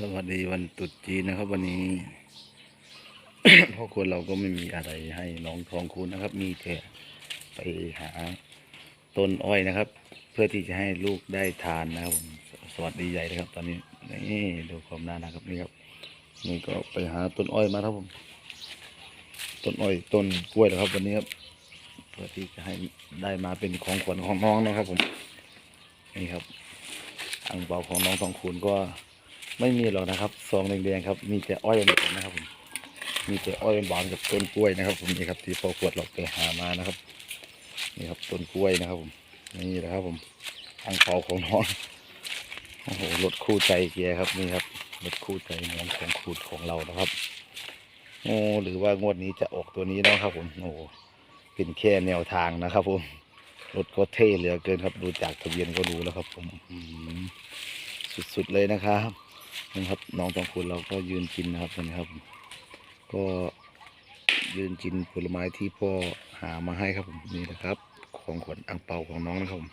สวัสดีวันตรุษจีนนะครับวันนี้พ่อควรเราก็ไม่มีอะไรให้น้องทองคุณนะครับ มีแต่ไปหาต้นอ้อยนะครับ เพื่อที่จะให้ลูกได้ทานนะครับสวัสดีใหญ่เลยครับ ตอนนี้นี่ดูความน่ารักครับนี่ครับนี่ก็ไปหาต้นอ้อยมาครับผมต้นอ้อยต้นกล้วยนะครับวันนี้ครับเพื่อที่จะให้ได้มาเป็นของขวัญของน้องนะครับผมนี่ครับอังเปาของน้องทองคูณก็ ไม่มีหรอกนะครับซองแดงๆครับมีแต่อ้อยหวานนะครับผมมีแต่อ้อยหวานกับต้นกล้วยนะครับ ผมนี่ครับที่พอขวดเราไปหามานะครับนี่ครับต้นกล้วยนะครับผมนี่แหละครับผมอังเปาของน้องโอ้โหรถคู่ใจเกียร์ครับนี่ครับรถคู่ใจน้องของคูณของเรานะครับโอ้หรือว่างวดนี้จะออกตัวนี้เนาะครับ ผมโอ้เป็นแค่แนวทางนะครับ ผมรถก็เท่เหลือเกินครับ ดูจากทะเบียนก็รู้แล้วครับ ผมสุดๆเลยนะครับ นี่ครับน้องตองคุณเราก็ยืนกินนะครับนี่ครับ ก็ยืนกินผลไม้ที่พ่อหามาให้ครับผมนี่นะครับ ของขวัญอังเปาของน้องนะครับผม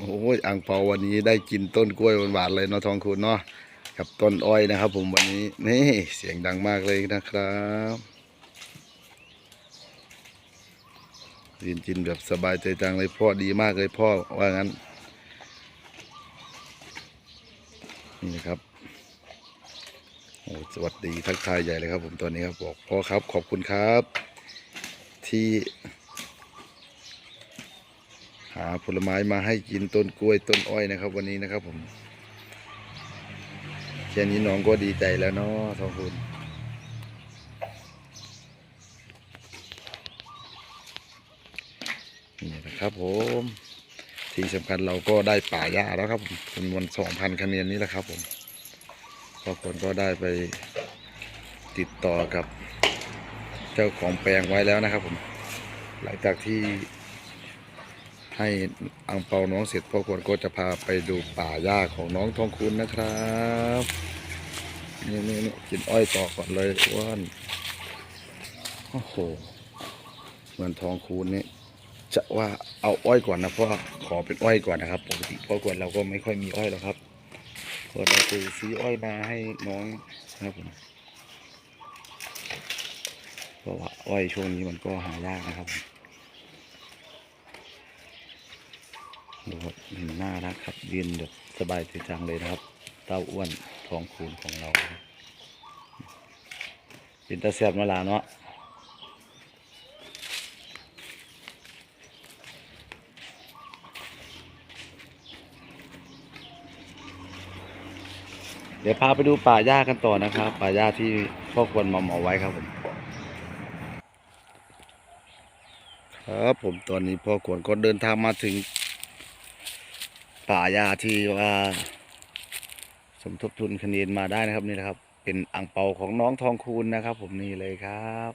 โอ้ยอังเปาวันนี้ได้กินต้นกล้วยหวานๆเลยเนาะทองคุณเนาะกับต้นอ้อยนะครับ ผมวันนี้นี่เสียงดังมากเลยนะครับกินกินแบบสบายใจจังเลยพ่อดีมากเลยพ่อว่างั้น นี่นะครับโอ้สวัสดีทักทายใหญ่เลยครับ ผมตอนนี้ครับบอกพ่อครับขอบคุณครับ ที่ หาผลไม้มาให้กินต้นกล้วยต้นอ้อยนะครับ วันนี้นะครับผมแค่นี้น้องก็ดีใจแล้วเนาะทองคุณนี่นะครับผม ที่สำคัญเราก็ได้ป่าหญ้าแล้วครับผมจำนวนสองพันคะแนนนี้แหละครับผมพอคนก็ได้ไปติดต่อกับเจ้าของแปลงไว้แล้วนะครับผมหลังจากที่ให้อังเปาน้องเสร็จพ่อควรก็จะพาไปดูป่าหญ้าของน้องทองคุณนะครับนี่นี่นี่กินอ้อยต่อก่อนเลยอ้วนโอ้โหเหมือนทองคูณนี่ จะว่าเอาอ้อยก่อนนะเพราะว่าขอเป็นอ้อยก่อนนะครับปกติพราะกวนเราก็ไม่ค่อยมีอ้อยหรอกครับเราไปซื้ออ้อยมาให้น้องนะครับผมเพราะว่าอ้อยช่วงนี้มันก็หายากนะครับดูครับเห็นน่ารักครับยืนแบบสบายใจจังเลยนะครับ เต้าอ้วนทองคูณของเราเป็นตาเสียบมาลาเนาะ ดี๋ยวพาไปดูป่าหญ้ากันต่อนะครับ ป่าหญ้าที่พ่อควรมาเอาไว้ครับผมครับผมตอนนี้พ่อควรก็เดินทางมาถึง ป่าหญ้าที่ว่าสมทบทุนคะแนนมาได้นะครับนี่นะครับ เป็นอ่างเปาของน้องทองคูณนะครับ ผมนี่เลยครับ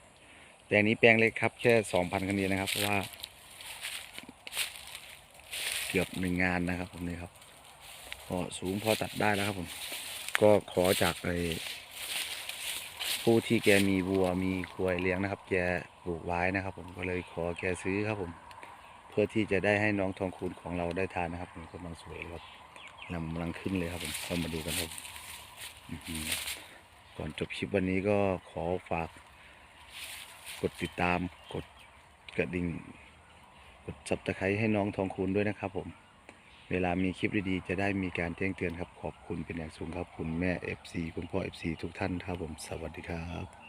แปลงนี้แปลงเล็กครับ แค่สองพันคะแนนนะครับเพราะว่า เกือบหนึ่งงานนะครับ ผมนี่ครับก็สูงพอตัดได้แล้วครับผม ก็ขอจากไอผู้ที่แกมีวัวมีควายเลี้ยงนะครับ แกปลูกไว้นะครับ ผมก็เลยขอแกซื้อครับผม เพื่อที่จะได้ให้น้องทองคูณของเราได้ทานนะครับนี่กำลังสวยเลยครับนำกำลังขึ้นเลยครับผมเข้ามาดูกันครับก่อนจบคลิปวันนี้ก็ขอฝาก กดติดตามกดกระดิ่ง กดซับตะไคร้ให้น้องทองคูณด้วยนะครับผม เวลามีคลิปดีๆ จะได้มีการแจ้งเตือนครับ ขอบคุณเป็นอย่างสูงครับ คุณแม่ FC คุณพ่อ FC ทุกท่านครับผม สวัสดีครับ